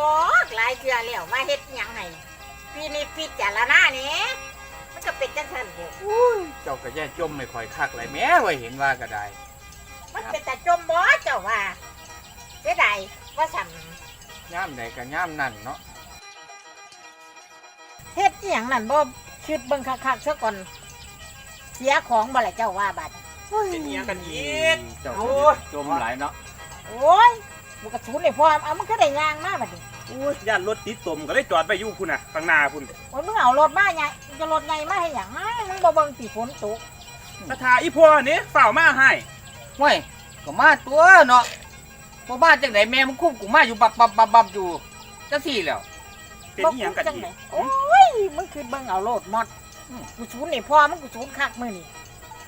บอกหลายเทื่อแล้วว่าเฮ็ดหยังไงพี่นี่พี่จารณาเนี่ยมันก็เป็นจังซั่นเด้ออุ้ยเจ้าก็แย่จมไม่ค่อยคักเลยแม่ว่าเห็นว่าก็ได้มันเป็นแต่จมบ่เจ้าว่าเสียดายว่าสั่นย่ามใดก็ย่ามนั่นเนาะเฮ็ดอีหยังนั่นบ่คิดเบิ่งคักๆซะก่อนเสียของบ่ล่ะเจ้าว่าบัดเป็นอิหยังกันอีกเจ้าโอ้ก็ยจมหลายเนาะโอ้ย บุกกระสุนนี่พอเอามันก็ได้ยางมาบัดนี้อุ้ยย่านรถติดตมก็เลยจอดไปอยู่พุ่นน่ะข้างหน้าพุ่นโอ้ยมึงเอารถมาไงจะรถไงมาให้หยังมึงบ่เบิ่งสิฝนตกสถาอีพ่อนี่เฝ้ามาให้ห้วยก็มาตัวเนาะบ่มาจังไดแม่มันคุ้มกูมาอยู่บับบับบับบับอยู่จังซี่แหล้วเป็นอิหยังกันจังอีไหนกโอ้ยมึงคือเบิ่งเอาโลดมอดอืมกูศูนย์นี่พ่อมึงกูศูนย์คักมื้อนี่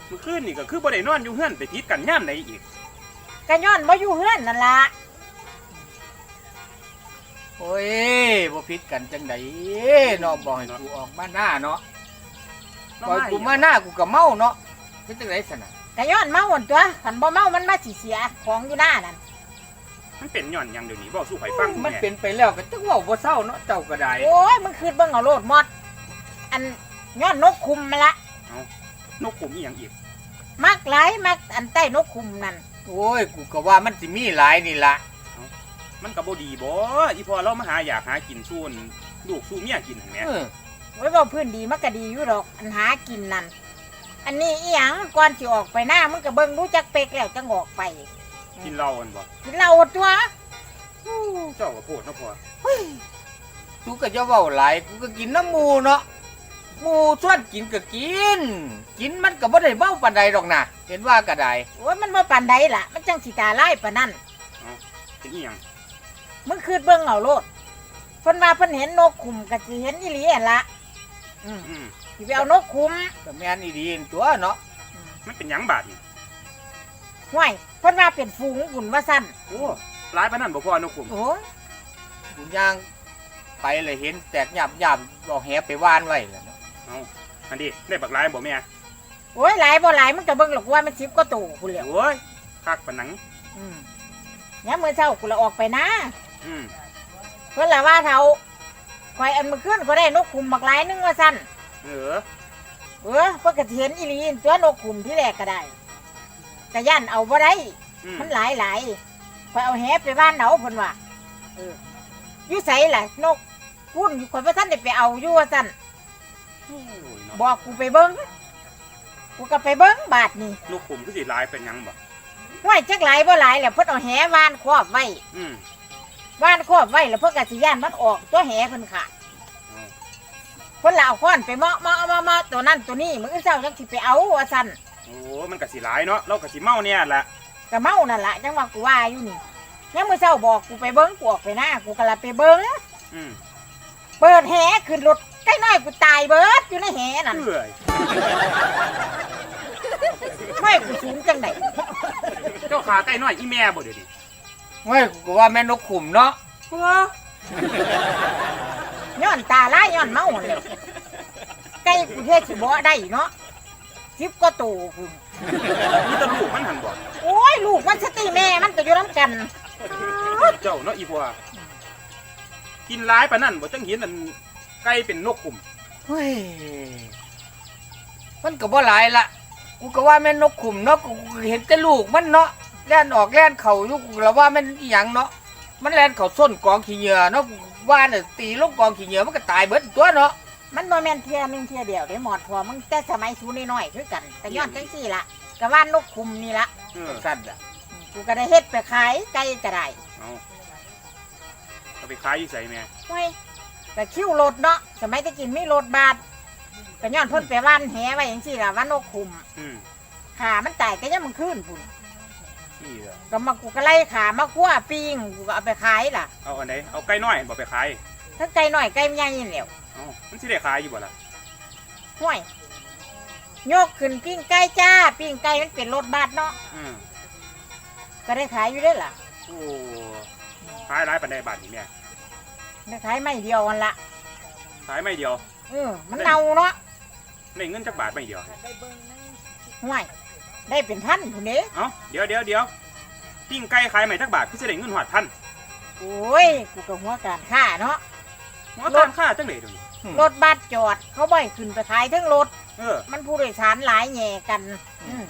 เมื่อคืนนี่ก็คือบ่ได้นอนอยู่เฮือนไปติดกันย่ามใดอีกก็ย้อนบ่อยู่เฮือนนั่นล่ะ โอ้ยบ่ผิดกันจังไดเนาะบอกให้กูออกมาหน้าเนาะเราปล่อยมากูอีกมาหน้ากูก็เมาเนาะเป็นจังไดซั่นน่ะก็ย้อนเมาหนตัวคันบ่เมามันมาสิเสียของอยู่หน้านั่นมันเป็นย้อนหยังเดี๋ยวนี้บ่สู้ไผฟังมันแม่เป็นไปแล้วก็จังเว้าบ่เศร้าเนาะเจ้าก็ได้โอ้ยมึงคือเบิ่งเอาโลดมอดอันย้อนนกคุมมาละนกขุมอีหยังอีกมักหลายมักอันใต้นกคุมนั่นโอ้ยกูก็ว่ามันสิมีหลายนี่ล่ะ มันก็บ่ดีบ่อีพ่อเรามาหาอยากหากินส่วนลูกสู้เมียกินหั่นแหมเออไว้บอกพื้นดีมันก็ดีอยู่ดอกอันหากินนั่นอันนี้อีหยังก่อนสิออกไปหน้ามึงก็เบิ่งรู้จักเป็กแล้วจังออกไปกินเหล้ากันบ่กินเหล้าตัวอู้เจ้าก็โพดเนาะพ่อกูก็จะเว้าหลายกูก็กินน้ำหมูเนาะหมูส่วนกินก็กิน กินมันก็บ่ได้เว้าปานใดดอกนะเห็นว่าก็ได้โอ้ยมันมาปานใดล่ะ มันจังสิตาไล่ปานนั่นเป็นอีหยัง มึงคือเบิ่งเอาโลดเพิ่นว่าเพิ่นเห็นนกคุมก็สิเห็นอีหลีหั่นละอืมอืมสิไปเอานกคุมก็แม่นอีดีนตัวเนาะมันเป็นหยังบาดนี่ห่วยเพิ่นว่าเป็นฝูงบุญว่าสั้นโอ้หลายปานนั้นบ่พ่อนกขุมโอ้ยกูย่างไปเลยเห็นแตกหยับหยับเอาแหไปว่านไว้แล้วเนาะเอาอันนี้ได้บักหลายบ่แม่โอ้ยหลายบ่หลายมึงก็เบิ่งหรอกว่ามันสิบก็ตู่พุ่นแหล้วโอ้ยคักปานหนังอืมยามมื้อเช้ากูละออกไปนะ อืมเพิ่นละว่าเฒ่าข่อยอันมื้อคืนก็ได้นกคุมบักหลายหนึงว่าสั้นเออเออเพิ่นก็สิเห็นอีหลีตัวนกคุมที่แรกก็ได้แต่ย่านเอาบ่ได้ อืมมันหลายหลายข่อยเอาแหไปบ้านเอาเพิ่นว่าเอออยู่ไสล่ะนกพุ่นข่อยบ่ทันได้ไปเอาอยู่ว่าซั่นโอ้ยเนาะบอกกูไปเบิ้งกูก็ไปเบิ้งบาทนี่ลูกขุมคือสิหลายเป็นหยังบ่ห้วยจักหลายบ่หลายแหละเพิ่นเอาแหวานครอบไว้ อืม วานครอบไว้แล้วเพิ่นก็สิย่านมันออกตัวแหเพิ่นค่ะเอาเพิ่นละเอาค้อนไปเมาะเมาะเมาะเมาะตัวนั้นตัวนี้มื้อเช้าจังสิไปเอาว่าซั่นโอ้มันก็สิหลายเนาะเราก็สิเมาเนี่ยแหละก็เมานั่นล่ะจังว่ากูว่าอยู่นี่ยังมื้อเช้าบอกกูไปเบิ้งกูออกไปหน้ากูก็ละไปเบิ้งอืมเปิดแหขึ้นรถใกล้น้อยกูตายเบิดอยู่ในแหนั่นเอ้ยไม่กูสูงจังไดเจ้าขาใกล้น้อยอีแม่บ่เดี๋ยวนี้ เฮ้ยกูก็ว่าแม่นกขุมเนาะย้อนตาลายย้อนเมาหั่นแหล้วไก่กูเฮ็ดสิบ่ได้เนาะสิบก็โตพุ่นมีแตลูกมันหันบ่โอ้ยลูกมันสติแม่มันก็อยู่น้ำกัน เจ้าเนาะอีพ่อกินหลายปานนั้นบ่จังเห็นอันไก่เป็นนกขุมเฮ้ยมันก็บ่หลายละกูก็ว่าแม่นนกขุมเนาะกูเห็นแต่ลูกมันเนาะ แล่นออกแล่นเข่าอยู่กูก็ว่าแม่นอีหยังเนาะมันแล่นเข่าส้นกองขี้เหงื่อเนาะกูว่าน่ะตีลงกองขี้เหงื่อมันก็ตายเบิดตัวเนาะมันบ่แม่นเทียหนึงเทียเดียวได้หมอดพอมึงแต่สมัยสูน้อยๆคือกันแต่ย้อนจังซี่ล่ะก็ว่านกคุมนี่ละเออสั่นอะกูก็ได้เฮ็ดไปขายไก่ก็ได้เอาเอาไปขายอยู่ไสแม่เฮ้ยก็คิ้วรถเนาะสมัยตะกินมีรถบาทก็ย้อนเพิ่นไปว่านแหไว้จังซี่ล่ะว่านกคุมอืมขามันตายก็ยังมันขึ้นพุ่น นี่เหรอก็มากูก็ไล่ขามาคั่วปิ้งกูก็เอาไปขายล่ะเอาอันไหนเอาไก่น้อยบ่ไปขายทั้งไก่น้อยไก่ใหญ่นี่แหล้วเอามันสิได้ขายอยู่บ่ล่ะห้วยยกขึ้นปิ้งไก่จ้า ปิ้งไก่มันเป็นรถบัสเนาะอืมก็ได้ขายอยู่ได้อล่ะโอ้ขายหลายปานใดบาทนี่แม่ได้ขายไม่เดียวกันละขายไม่เดียว เออมันเน่าเนาะได้เงินจักบาทไม่เดียวห้วย ได้เป็นพันผู้นี้เอ้าเดี๋ยวเดี๋ยวเดี๋ยวปิ้งไก่ขายไม่จักบาทคือสิได้เงินหอดพันโอ้ยกูก็หัวการค่าเนาะหัวการค่าจังได๋เดี๋ยวนี้รถบัสจอดเขาบ่อยขึ้นไปขายทั้งรถเออ มันผู้โดยสารหลายแย่กันอืม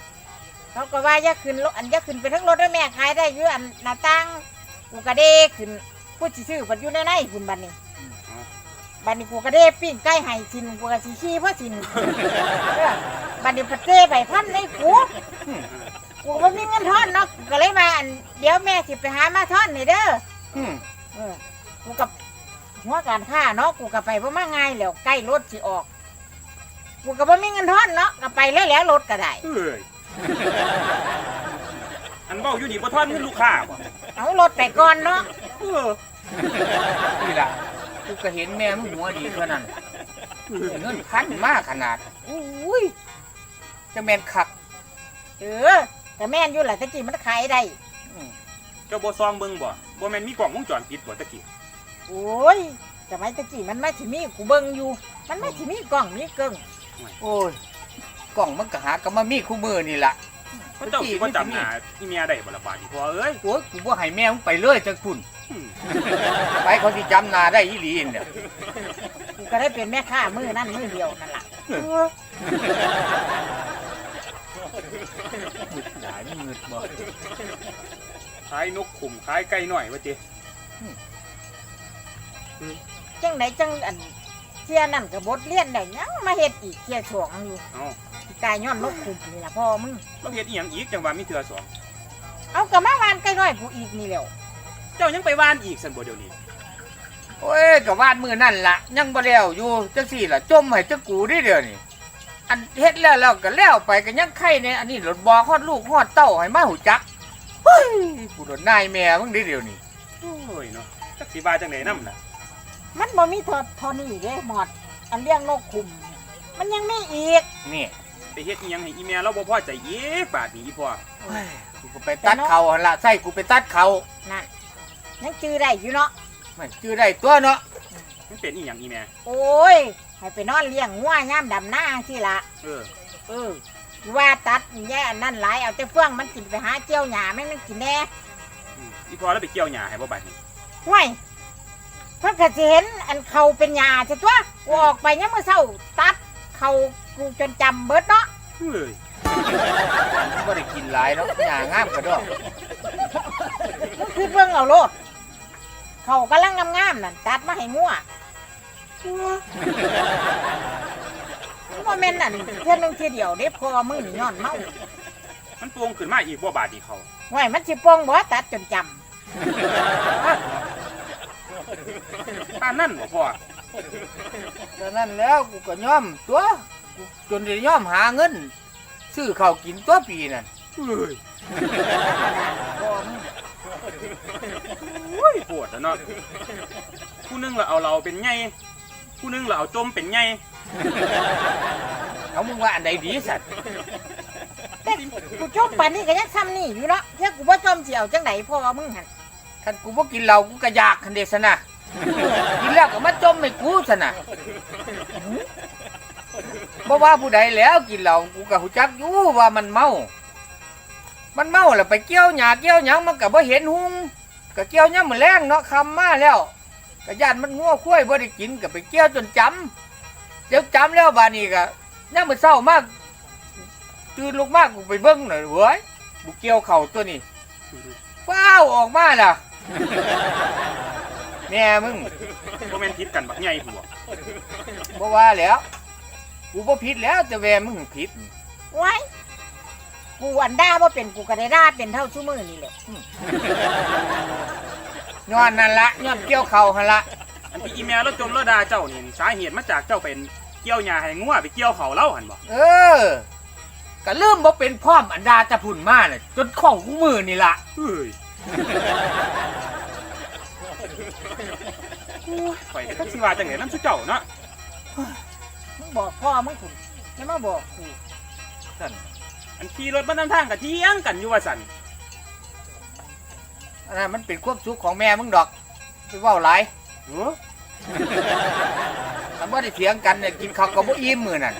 เขาก็ว่าอย่าขึ้นรถอันอย่าขึ้นไปทั้งรถด้วยแม่ขายได้อยู่อันหน้าต่างกูกระเด้ขึ้นผู้สิซื้อปัดอยู่ในในคุณบัดนี้ บัดนี้กูกระเด้ปิ้งไก่ไห้ชินกูกระสีขี้เพราะชินเออบัดนี้ปัดเต้ใบพันในกูกูก็มีเงินทอนเนาะกูก็เลยมาอันเดี๋ยวแม่สิไปหามาทอนนี่เด้ออืมเออกูกับหัวการค้าเนาะกูกับไปเพราะมาง่ายแล้วใกล้รถสิออก กูกับว่ามีเงินทอนเนาะก็ไปเลยแล้วรถก็ได้ เอ้ยอันเว้าอยู่นี่บ่ทอนเงินลูกค้าบ่เอารถไปก่อนเนาะ เออนี่ล่ะ กูก็เห็นแม่มึงหัวดีเท่านั้นเงินพันมากขนาดอุ้ยจะแม่นคักเออแต่แม่นอยู่แหละตะกี้มันขายได้อืมเจ้าบ่ซองเบิ่งบ่บ่แม่นมีกล้องวงจรปิดบ่ตะกี้โอ้ยสมัยตะกี้มันไม่ถิมีกูเบิ่งอยู่ มันไม่ถิมีกล้องมีเกิงโอ้ยกล่องมันก็หาก็มามีคู่มือนี่ล่ะเพราะเจ้าสิบ่จำหน้าอีเมียได้บ่ล่ะบาดนี้พ่อเอ้ยโอ้ยกูบ่ให้แม่มึงไปเลยจังคุณอืมไปเขาสิจำหนาได้อีหลีเนี่ยกูก็ได้เป็นแม่ค้ามือนั่นมือเดียวนั่นล่ะมึดหลายมึงมึดบ่ขายนกขุมขายไก่หน่อยว่าติจังไหนจังอันเที่ยนั่นกับบทเรียนได้ยังมาเฮ็ดอีกเที่ยสองอยู่ เอ้าที่กายย้อนนกคุมนี่ล่ะพ่อมึง เราเฮ็ดอีหยังอีกจังว่ามีเทื่อสองเอากระมาวานใกล้น้อยกูอีกนี่แหล้วเจ้ายังไปว่านอีกซั่นบ่เดี๋ยวนี้โอ้ยก็วาดมือนั่นล่ะยังบ่แล้วอยู่จังสี่ล่ะจมให้จักกูได้เดี๋ยวนี้อันเฮ็ดแล้วแล้วก็แล้วไปก็ยังไข่เนี่ยอันนี้รถบ่ฮอดลูกฮอดเต้าให้มาหูจักเฮ้ยกูโดนนายแม่มึงได้เดี๋ยวนี้โอ้ยเนาะจักสิว่าจังไดนํล่ะมันบ่มีเทอทอนี่เด้หมอด อันเลี้ยงนกคุม มันยังมีอีกนี่ ไปเฮ็ดอีหยังให้อีเมียเราบ่พอใจอีกบาดนี้อีพ่อเฮ้ยกูก็ไปตัดเขาหั่นล่ะใส่กูไปตัดเขานั่นยังจื้อได้อยู่เนาะไม่ชื่อได้ตัวเนาะมันเป็นอีหยังอีแม่โอ้ยให้ไปนอนเลี้ยงงัวยามดำหน้าสิละเออเออว่าตัดแย่อันนั่นหลายเอาแต่เฟื่องมันกินไปหาเจียวหญ้าแม่งมันกินแน่อืมอีพ่อแล้วไปเกี่ยวหญ้าให้บ่บาดนี้ห่วยเพิ่นก็สิเห็นอันเขาเป็นหญ้าใช่ตัวกูออกไปยังมื้อเช้าตัด เขากูจนจำเบิดเนาะเฮ้ยมันบ่ได้กินหลายเนาะอย่างงามกระดอกมึงคือเบิ่งเอาโลดเขากำลังงามๆนั่นตัดมาให้งัวมันบ่แม่นนั่นเทื่อหนึงเทื่อเดียวเด้พอมึงนี่ย้อนเมามันโปวงขึ้นมาอีกบ่บาดนี้เขาห่วยมันสิโป่งบ่ตัดจนจำปานนั่นบ่พ่อ ดังนั้นแล้วกูก็ยอมตัวกูจนได้ยอมหาเงิน ซื้อข้าวกินตัวปีนั่นเฮ้ยพอมึงโอ้ยปวดแล้วเนาะผู้หนึงละเอาเราเป็นไงผู้หนึงละเอาจมเป็นไงเอามึงว่าอันใดดีสัตว์แต่กูชมปานนี้ก็ยังซ้ำนี่อยู่เนาะเที่ยกูบ่จมสิเอาจังไดพ่อมึงหั่นคันกูบ่กินเหล้ากูก็อยากคันเดสนะ กินแล้วก็มาจมให้กูซะนะบ่ว่าผู้ใดแล้วกินเหล้ากูก็หูจักอยู่ว่ามันเมา มันเมาแล้วไปเกี่ยวหญ้าเกี่ยวหยังมันก็บ่เห็นหุงก็เกี่ยวยามมื้อแลงเนาะคำมาแล้วก็ย่านมันงัวคุ้ยบ่ได้กินก็ไปเกี่ยวจนจำเดี๋ยวจำแล้วบานี้ก็ยามมื้อเช้ามากตื่นลุกมากกูไปเบิ่งหน่อยเว้ยกูเกี่ยวเข่าตัวนี้ฟ้าวออกมาล่ะ แม่มึงบ่แม่นผิดกันบักใหญ่หัวบ่ว่าแล้ว กูบ่ผิดแล้วแต่แม่มึงผิด ไว้กูอันด่าบ่เป็นกูก็ได้ด่าเป็นเท่าชั่วมือนี่แหละย้อนนั่นละย้อนเกี่ยวเข่าหั่นละอันที่อีเมียเราจมเราด่าเจ้านี่สาเหตุมาจากเจ้าเป็นเกี่ยวหญ้าให้งัวไปเกี่ยวเขาเล่าหั่นบ่เออก็ลืมบ่เป็นพร้อมอันดาจะพุ่นมาน่ะจนของกูมือนี่ล่ะ เฮ้ยโอ้ย ข่อยก็จักสิว่าจังได๋นำซุเจ้าเนาะมึงบอกพ่อมึงคุณอย่ามาบอกกูนั่นอันขี่รถมานำทางก็เถียงกันอยู่ว่าซั่นอันนั้นมันเป็นความสุขของแม่มึงดอกไปเว้าหลายเออถ้าบ่ได้เถียงกันเนี่ยกินข้าวก็บ่อิ่มมื้อนั่น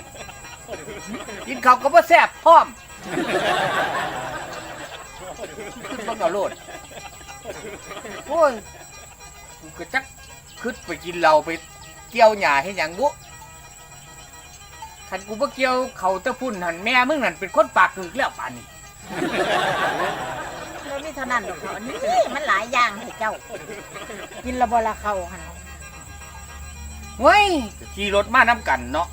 กินข้าวก็บ่แซ่บพร้อมขึ้นเบิ่งเอาโลดโอ้ยกูก็จัก คึดไปกินเหล้าไปเกี่ยวหญ้าให้หยังบุคันกูบ่เกี่ยวเขาแตะพุ่นหันแม่มึงนั่นเป็นคนปากถึกแล้วป่านนี้แล้วนี่เท่านั้นดอกเขาอันนี้มันหลายอย่างให้เจ้า กินและบ่ละเขาหันเว้ยก็ขี่รถมาน้ำกันเนาะ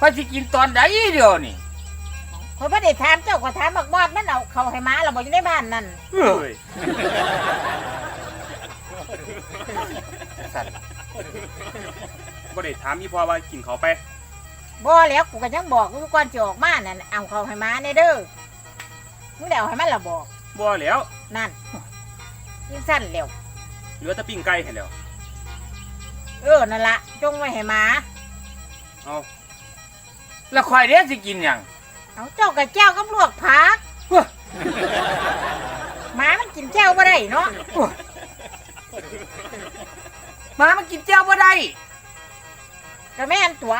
ค่อยสิกินตอนใดเดียวนี่คอยบ่ได้ถามเจ้าก็ถามบักบอดมันเอาเขาให้หมาเราบ่อยู่ในบ้านนั่นเออเฮ้ย สั่นบ่ได้ถามอีพ่อว่ากินเขาวไป บ่แล้วกูก็ยังบอกกูก่อนจะออกมานั่นเอาเขาให้หมาในเด้อมึงได้เอาให้มันละบอกบ่แล้ว นั่นยิ่งสั้นเร็วเหลือแต่ปิ้งไก่ให้แล้ว เออนั่นละจงไว้ให้หมา เอาแล้วค่อยเด้สิกินหยังเอาเจ้ากับแจ้วกับลวกผักเว้ยหมามันกินแจ้วบ่ได้เนาะ หมามันกินเจ้าบ่ได้ก็แม่นตัว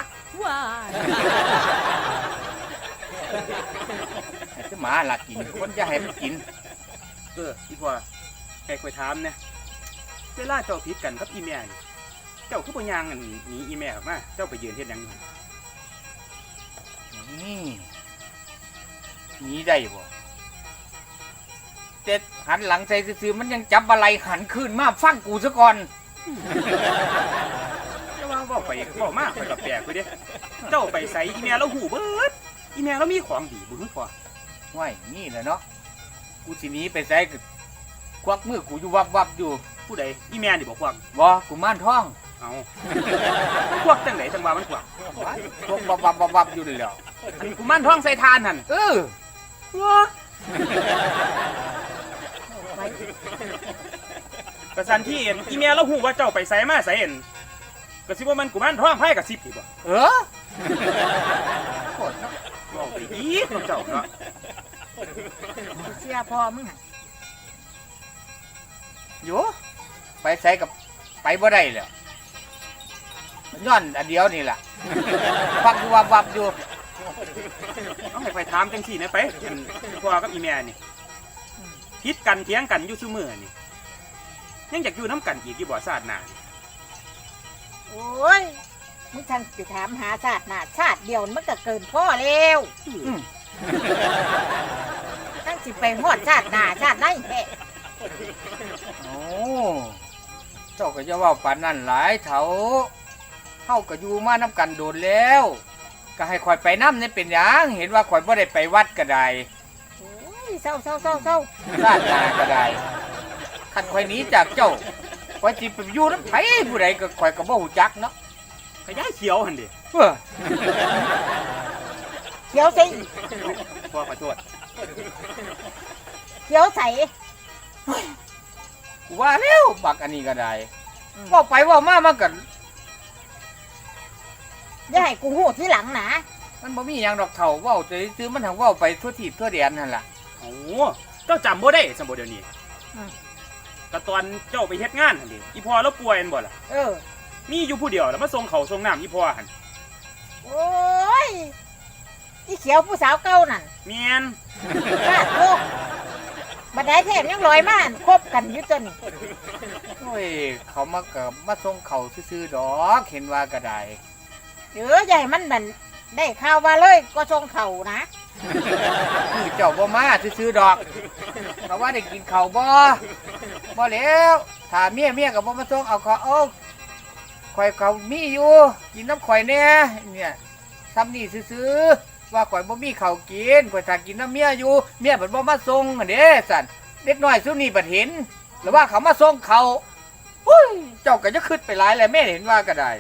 ให้แต่หมาละกินคนจะให้มันกินเอออีพ่อให้ค่อยถามเนี่ยเวลาเจ้าผิดกันกับอีแม่นี่เจ้าคือบ่ย่างอันหนีอีแม่ออกมาเจ้าไปยืนเฮ็ดหยังอยู่นี่หนีได้บ่แต่หันหลังใส่ซื่อๆมันยังจับอะไรหันขึ้นมาฟังกูซะก่อน แต่ว่าเว้าไปเว้ามาข่อยก็แปลกไปเด้เจ้าไปใส่อีแม่เราหูเบิดอีแม่เรามีของดีบ่คือพ่อว้ายนี่แหละเนาะกูสิหนีไปใส่กควักมือกูอยู่วับวับอยู่ผู้ใดอีแม่นี่บ่ควักบ่กูม่านท้องเอามันควักจังไดจังว่ามันควักว้ายพวกวับวับวับวับอยู่เลยแหล้วอันกูมันท้องใส่ทานหั่นเออไว้ กระสันที่เห็นอีเมียเราหูว่าเจ้าไปใส่มาใส่เห็นก็สิว่ามันกูมันท้องไพ่กับสิบอีกบ่เออโคตรเนาะบอกไปอีกเจ้าเนาะกูเชื่อพ่อมึงหั่นอยู่ไปใส่กับไปบ่ได้แล้วย้อนอันเดียวนี่ล่ะฟังอยู่วับวับอยู่เอาให้ไปถามจังสี่นะไปอันพ่อกับอีเมียนี่พิดกันเถียงกันอยู่ซื่อมือนี่ ยังอยากอยู่น้ำกันอีกอยู่บ่ศาสตร์หนานี่โอ้ยมึงทางไปถามหาชาติหน้าชาติเดียวมันก็เกินพ่อแล้วอืมทั้งสิไปฮอดชาติหน้าชาติไหนแท้โอ้เจ้าก็จะเว่าปานนั่นหลายเถาเฮาก็อยู่มาน้ำกันโดนแล้ว ก็ให้ข่อยไปน้ำนี่เป็นหยังเห็นว่าข่อยบ่ได้ไปวัดก็ได้โอ้ยเศร้าเศร้าเศร้าเศร้าชาติหนาก็ได้ คันข่อยหนีจากเจ้าข่อยสิไปอยู่น้ำไผผู้ใดก็ข่อยก็บ่ฮู้จักเนาะขยายเขียวหันดิเอ้อเขียวสิพ่อขอโทษเขียวใสกูว่าแล้วบักอันนี้ก็ได้เว่าไปเว่ามามันก็อย่าให้กูหูที่หลังนะมันบ่มีหยังดอกเฒ่าเว้าแต่ซื้อมันทางเว้าไปทั่วทิศทั่วแดนนั่นล่ะ โอ้เจ้าจำบ่ได้สมบ่เดี๋ยวนี้ ก็ตอนเจ้าไปเฮ็ดงานหันดิอีพ่อเราป่วยแม่นบ่ล่ะเออ มีอยู่ผู้เดียวแล้วมาส่งเขาวส่งน้ำอีพ่อหันโอ้ยอีเขียวผู้สาวเก่านั่นเมียนฟาดโลกบัดไดเทพยังลอยมาอั่นคบกันอยู่จนโอ้ยเขามาก็มาส่งเขาซื่อๆดอกเห็นว่าก็ได้เออใหญ่มันบันได้ข่าวว่าเลยก็ชงเข่านะ คือเจ้าบ่มาซื่อๆดอกเพราะว่าได้กินข้าวบ่บ่แล้วถ้าเมียเมียก็บ่มาส่งเอาเขาเอาข่อยเขามีอยู่กินน้ำข่อยแน่เนี่ยซ้ำนี่ซื่อๆว่าข่อยบ่มีข้าวกินข่อยถ้ากินน้ำเมียอยู่เมียเพิ่นบ่มาส่งอันเด้สั่นเด็กน้อยซุนี่บัดเห็นหรือว่าเขามาส่งเขาอุ้ยเจ้าก็จะขึ้นไปหลายแล้วแม่เห็นว่าก็ได้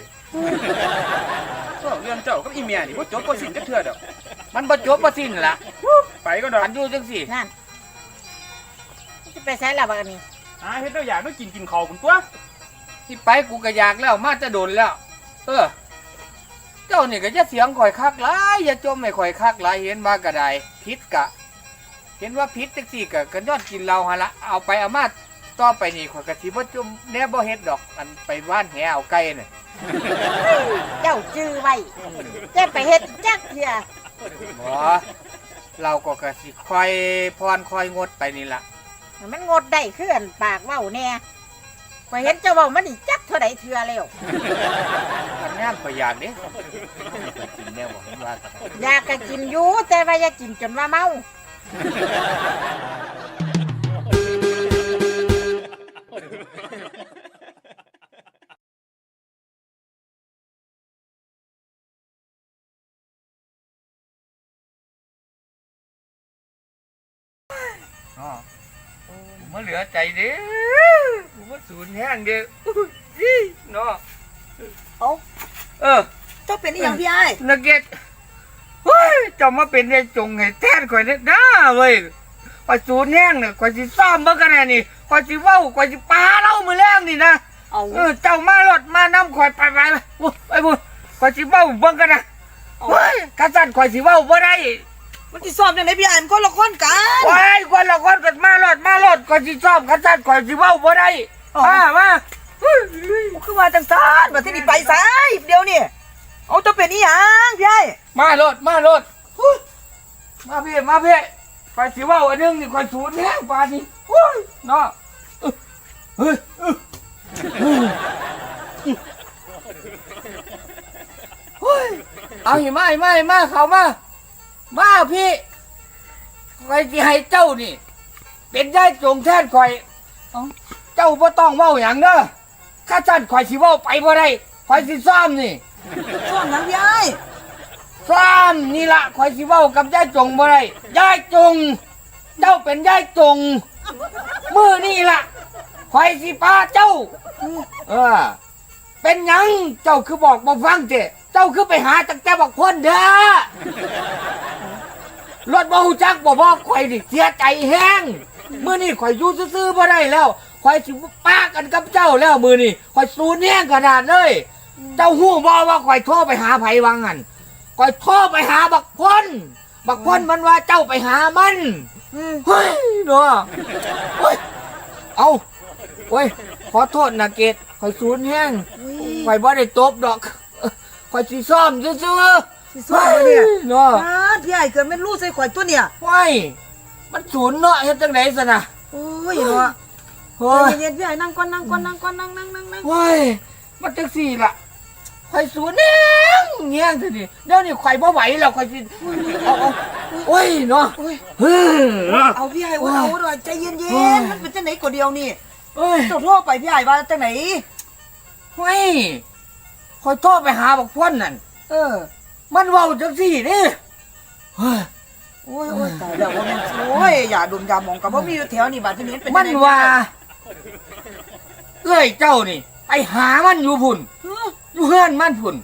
เรื่องเจ้ากับอีเมียนี่บ่จบบ่สิ้นจักเทื่อดอกมันบ่จบบ่สิ้นล่ะไปก็ดอกอันอยู่จังสี่นั่นจะไปใช้ละบักอันนี้หาเฮ็ดแล้วอยากมากินกินข้าวพุ่นตัวที่ไปกูก็อยากแล้วมาจะโดนแล้ว เออ เจ้านี่ก็จะเสียงข่อยคักหลายอย่าจมไม่ข่อยคักหลายเห็นว่าก็ได้พิษกะ เห็นว่าพิษจังสี่กะกันยอดกินเราหนละเอาไปเอามา ต่อไปนี่ข่อยก็สิบ่จมแน่บ่เฮ็ดดอกอันไปว่านแหเอาไก่น่ะเจ้าจื้อไว้เจ้าไปเฮ็ดจักเทียบ่เราก็กะสิคอยพรคอยงดไปนี่ล่ะมันงดได้เคลื่อนปากเว้าแน่ข่อยเห็นเจ้าเว้ามันนี่จักเท่าใดเทื่อแล้วมันงามข่อยอยากเด้ข่อยกินแน่บ่เห็นว่ากันอยากก็กินอยู่แต่ว่าอย่ากินจนว่าเมา อ๋อมันเหลือใจเด้กูว่าสูญแห้งเด้อุ้ยเนาะเอ้าเออเจ้าเป็นอีหยังพี่ไอ้ายนักเก็ตเฮ้ยเจะมาเป็นไอ้จงให้แทนข่อยเด้อนะเว้ยข่อยสูญแห้งเนี่ยข่อยสิซ่อมเบิ่งกันแน่นี่ข่อยสิเว้าข่อยสิปาเล่ามื้อแรงนี่นะ เอาเออเจ้ามารถมานํข่อยไปไปไปอุ๊ยไปบุข่อยสิเว้าเบิ่งกันนะเฮ้ยกะสั่นข่อยสิเว้าบ่ได้ มันสิสอบจังไดพี่ไอ้ายมันคนละคนกันว้ายคนละคนกันมารถมารถข่อยสิซ่อมกะสั่นข่อยสิเว้าบ่ได้มามาเฮ้ยคือว่าจังซั่นบัดที่นี่ไปไสเดี๋ยวนี้เอาเจ้าเป็นอีหยังพี่ไอ้ายมารถมารถอุ๊ยมาพี่มาพี่ข่อยสิเว้าอันหนึงนี่ข่อยสูญแห้งปานนี้โอ้ยเนาะเฮ้ยเฮ้ยเฮ้ยเฮ้ยเอาหิมาหิมาหิมาเข้ามา มาพี่ข่อยสิให้เจ้านี่ เป็นยายจงแทนข่อยเอ้าเจ้าบ่ต้องเว้าหยังเด้อข้าจันข่อยสิเว้าไปบ่ได้ข่อยสิซ้อมนี่สอบหยังพี่ไอ้ายซ้อมนี่ละข่อยสิเว้ากับยายจงบ่ได้ยายจง เจ้าเป็นยายจงมือนี่ละข่อยสิพาเจ้า เออ เป็นหยังเจ้าคือบอกบ่ฟังเจ้ เจ้าคือไปหาตั้งแต่บักคนเด้อรถบ่ฮู้จักบ่บอกข่อยนี่เสียใจแฮงมื้อนี้ข่อยอยู่ซื่อๆบ่ได้แล้วข่อยสิปากันกับเจ้าแล้วมื้อนี้ข่อยสูญแฮงขนาดเลย เจ้าฮู้บ่ว่าข่อยโทรไปหาไผวังหันข่อยโทรไปหาบักพนบักพนมันว่าเจ้าไปหามันอืมเฮ้ยเนาะเฮ้ยเอาเว้ยขอโทษนะเกดข่อยสูญแห้งอุ้ยข่อยบ่ได้ตบดอกเอ้อ ข่อยสิซ่อมซื่อสิๆสอบบ่เนี่ยเนาะอ่าพี่ไอ้ายเกิดแม่นรู้ใส่ข่อยตัวเนี่ยว้ายมันสูญเนาะเฮ็ดจังไดซะนะโอ้ยเนาะเฮ้ยใจเย็นๆพี่ไอ้ายนั่งก่อนนั่งก่อนนั่งก่อนนั่งนั่งนั่งนั่งว้ายมันจังซี่ล่ะข่อยสูญแห้งแห้งซะดิเดี๋ยวนี้ข่อยบ่ไหวแล้วข่อยสิเอาเอาโอ้ยเนาะโอ้ยเฮ้ยเอาพี่ไอ้ายว่าเอาด้วยใจเย็โอ้นย ๆมันเป็นจังไหนก็เดียวนี่เอ้ย เจ้าโทรไปพี่ไอ้ายว่าจังไหน เฮ้ย คอยโทรไปหาบักพ่นนั่น เออ มันเว้าจังสี่นี่เฮ้ยโอ้ยโอ้ยตายแล้วว่าแม่นโอ้ยอย่าดมยาหมองกับว่ามีอยู่แถวนี่บัดที่นี้เป็นมันว่าเอ้ยเจ้านี่ ไปหามันอยู่พุ่นเฮ้ออยู่เฮือนมันพุ่น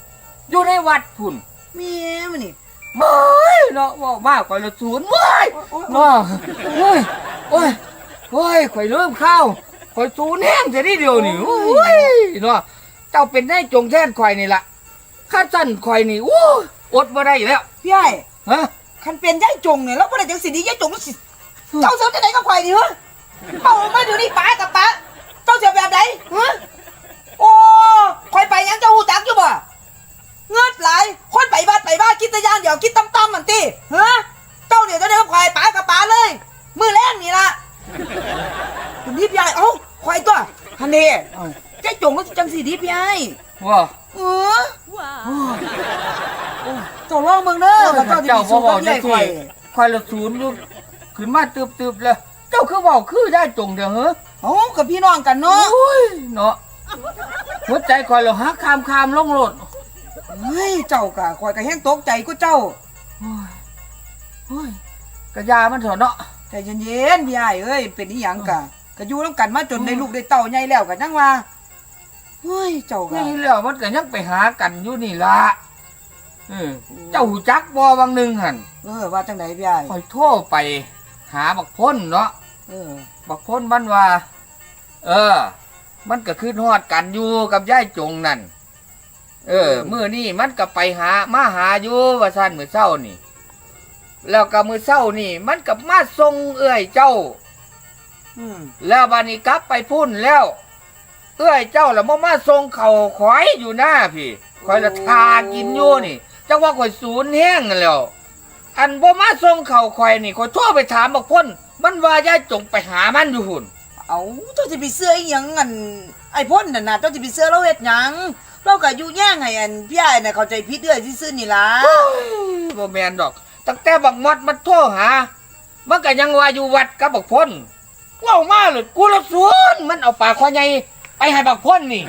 อยู่ในวัดพุ่นเมียมันนี่เมื่อยเนาะเว่ามากกว่าละศูนย์เมื่อยโอ้ยเนาะโอ้ย โอ้ย โอ้ยข่อยเริ่มเข้าข่อยศูนย์แห้งจะได้เดียวนี่ โอ้ยเนาะ เจ้าเป็นได้จงแท่นข่อยนี่ล่ะข้าสั่นข่อยนี่โอ้ยอดบ่ได้แล้วพี่ไอ้ฮะคันเป็นยายจงเนี่ยแล้วบ่ได้จังสิดียายจงมันสิเจ้าเสียวจังไหนกับข่อยนี่ฮะเอามาเดี๋ยวนี้ป้ากับป้าเจ้าเสียวแบบไหนฮะโอ้ข่อยไปยังเจ้าหูจักอยู่บ่เงือดไหลายคนไปบ้านไปบ้านคิดแต่อย่างเดียวคิดตั้มๆมันติฮะเจ้าเนี่ยเจ้าเนี่ยกับข่อยป้ากับป้าเลย มือแรงนี่ล่ะคุณนี่พี่ไอ้เอ้าข่อยตัวฮันนี่เอ้า ยายจงมันสิจังสิดีพี่ไอ้ว่าเออเจ้าลองเมืองเด้อกับเจ้าที่เจ้ามีบ่สูงบอกักบจัใหญ่งข่ซี่อยคอยละศูนย์อยู่ขึ้นมาตึบๆเลยเจ้าคือบอกคือได้จงเดียวเหรอเอ้ากับพี่น้องกันเนาะโอ้ยเนาะหัวใจคอยเราหักคามคามลงโลดเฮ้ยเจ้ากะข่อยก็แห้งตกใจกูเจ้าโอ้ยโอ้ยกระยามันเถอะเนาะใจเย็นๆพี่ใหญ่เอ้ยเป็นอีหยังกะก็อยู่นํกันมาจนได้ลูกได้เต้าใหญ่แล้วก็ยังว่า เฮ้ยเจ้ากะนี่แล้วมันก็ยังไปหากันอยู่นี่ละเออเจ้าหูจักบ่บางหนึ่งหันเออว่าจังไดพี่ใหญ่คอยโทรไป หาบักพ้นเนาะเออ บักพ้นมันว่า เออ มันก็คือฮอดกันอยู่กับยายจงนั่นเออมื้อนี้มันก็ไปหามาหาอยู่ว่าซั่นมื้อเช้านี่ แล้วก็มื้อเช้านี่ มันก็มาส่งเอื้อยเจ้าอืมแล้วบัดนี้กลับไปพุ่นแล้ว เอื้อยเจ้าแล้วบ่มาส่งเขาวขอยอยู่หน้าพี่ขอยละทากินอยู่นี่จังว่าข่อยสูญแห้งนั่นแหล้ว อันบ่มาส่งเขาวข่อยนี่ข่อยโทรไปถามบักพ้นมันว่ายายจงไปหามันอยู่หุ่น เอาเอาเจ้าสิไปเสื้ออีหยังอันไอ้พ่นน่ะนะเจ้าสิไปเสื้อเราเฮ็ดหยังเราก็อยู่แย่งไงอันพี่อ้ายน่ะเข้าใจผิดเด้อซื่อๆนี่ล่ะบ่แม่นดอก ตั้งแต่บักมอดมันโทรหา มันก็ยังว่าอยู่วัดกับบักพ่นเว้ามาเลยกูละสวนมันเอาปากคอใหญ่ ไปให้บักพ่นนี่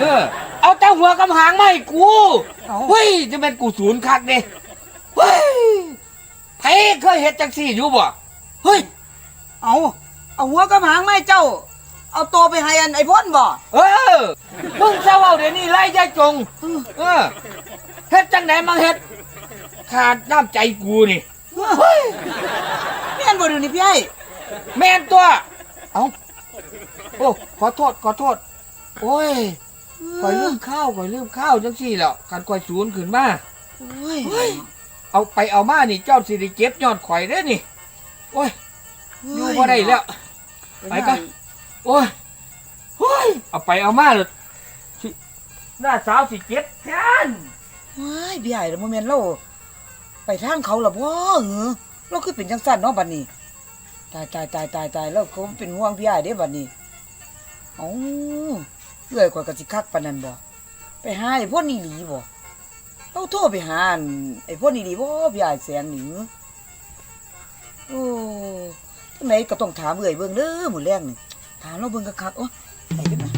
เออ เอาแต่หัวกำหางมาให้กูเอาเฮ้ยจะเป็นกูศูนย์คักเด้เฮ้ยไผเคยเฮ็ดจังซี่อยู่บ่เฮ้ย เอาเอาหัวกับหางมาให้เจ้า เอาตัวไปให้อันไอ้พ่นบ่เออมึงเศร้าเอาเดี๋ยวนี้ไล่ยายจง เออเฮ็ดจังไหนมาเฮ็ด ขาดน้ำใจกูนี่ เฮ้ยแม่นบ่เดูนี่พี่ไอ้แม่นตัว เอาโอ้ ขอโทษ ขอโทษ โอ้ยข่อยลืมข้าวข่อยลืมข้าวจังซี่แล้วการข่อยศูนย์ขึ้นมาโอ้ยเฮ้ย เอาไปเอามานี่เจ้าสิริเจ็บย้อนข่อยเด้อนี่ โอ้ยอยู่บ่ได้แล้ว ไปก่อน โอ้ยเฮ้ย เอาไปเอามาเลยสิหน้าสาวสิเจ็บแทนเฮ้ยพี่ไอ้แล้วบ่แม่นเราไปทางเขาล่ะบ่เหรอเราคือเป็นจังซั่นเนาะบัดนี้ ตายตายตายตายตายแล้วเขาเป็นห่วงพี่ไอ้เด้บัดนี้เอ้า เอื้อยกว่าก็สิคักปานนั้นบ่ไปหาไอ้พวกนี้หลีบ่เราโทรไปหาอันไอ้พวกนี้หลีบ่พี่ไอ้แสงนี่หรอโอ้จังไหนก็ต้องถามเอื้อยเบิ่งเด้อมื้อแรงนี่ถามเราเบิ่งคักๆโอ้ไปเด้อ